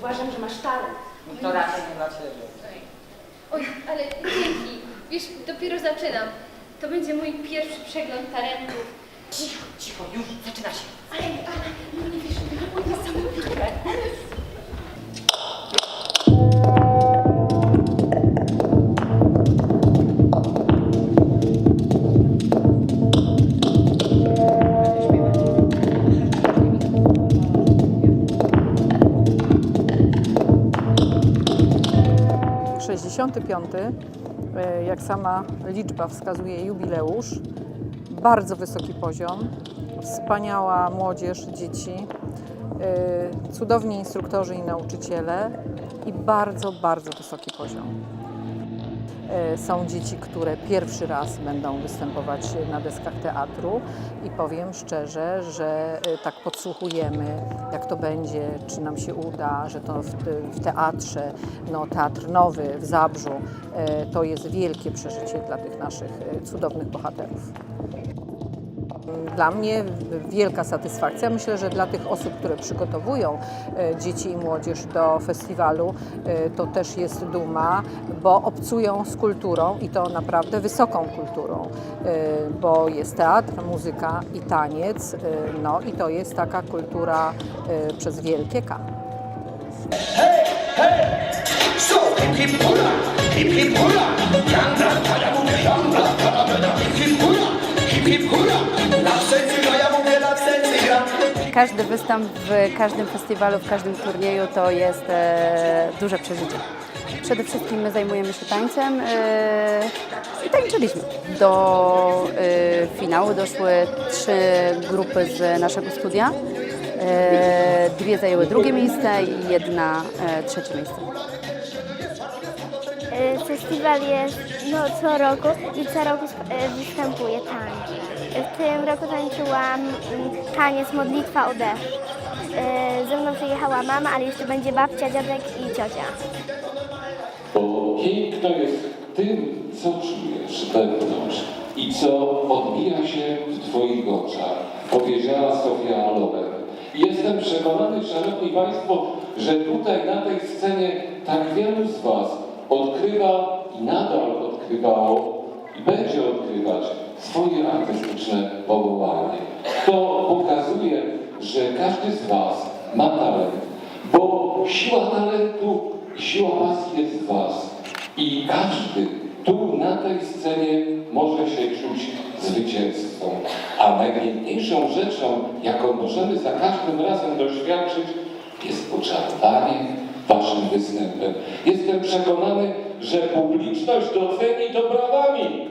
Uważam, że masz talent. To raczej nie dla ciebie. Oj, ale dzięki. Wiesz, dopiero zaczynam. To będzie mój pierwszy przegląd talentów. Cicho, cicho, już zaczyna się. Ale, 65, e, jak sama liczba wskazuje, jubileusz. Bardzo wysoki poziom, wspaniała młodzież, dzieci, e, cudowni instruktorzy i nauczyciele i bardzo, bardzo wysoki poziom. E, Są dzieci, które pierwszy raz będą występować na deskach teatru i powiem szczerze, że e, tak podsłuchujemy, jak to będzie, czy nam się uda, że to w, te- w teatrze, no, Teatr Nowy w Zabrzu, e, to jest wielkie przeżycie dla tych naszych cudownych bohaterów. Dla mnie wielka satysfakcja. Myślę, że dla tych osób, które przygotowują e, dzieci i młodzież do festiwalu, e, to też jest duma, bo obcują z kulturą i to naprawdę wysoką kulturą, e, bo jest teatr, muzyka i taniec, no i to jest taka kultura przez wielkie K. So, hip hip hurra, hip hip hurra, Każdy występ w każdym festiwalu, w każdym turnieju to jest e, duże przeżycie. Przede wszystkim my zajmujemy się tańcem e, i tańczyliśmy. Do e, finału doszły trzy grupy z naszego studia. Dwie zajęły drugie miejsce i jedna trzecie miejsce. E, Festiwal jest no, co roku i co roku e, występuje tańc. W tym roku tańczyłam taniec Modlitwa o deszcz. Ze mną przyjechała mama, ale jeszcze będzie babcia, dziadek i ciocia. Bo piękno jest tym, co czujesz wewnątrz i co odbija się w Twoich oczach, powiedziała Sofia Loren. Jestem przekonany, Szanowni Państwo, że tutaj na tej scenie tak wielu z Was odkrywa i nadal odkrywało i będzie odkrywać swoje artystyczne powołanie. To pokazuje, że każdy z Was ma talent, bo siła talentu siła pasji jest w Was. I każdy tu na tej scenie może się czuć zwycięzcą. A najpiękniejszą rzeczą, jaką możemy za każdym razem doświadczyć, jest oczarowanie Waszym występem. Jestem przekonany, że publiczność doceni to brawami.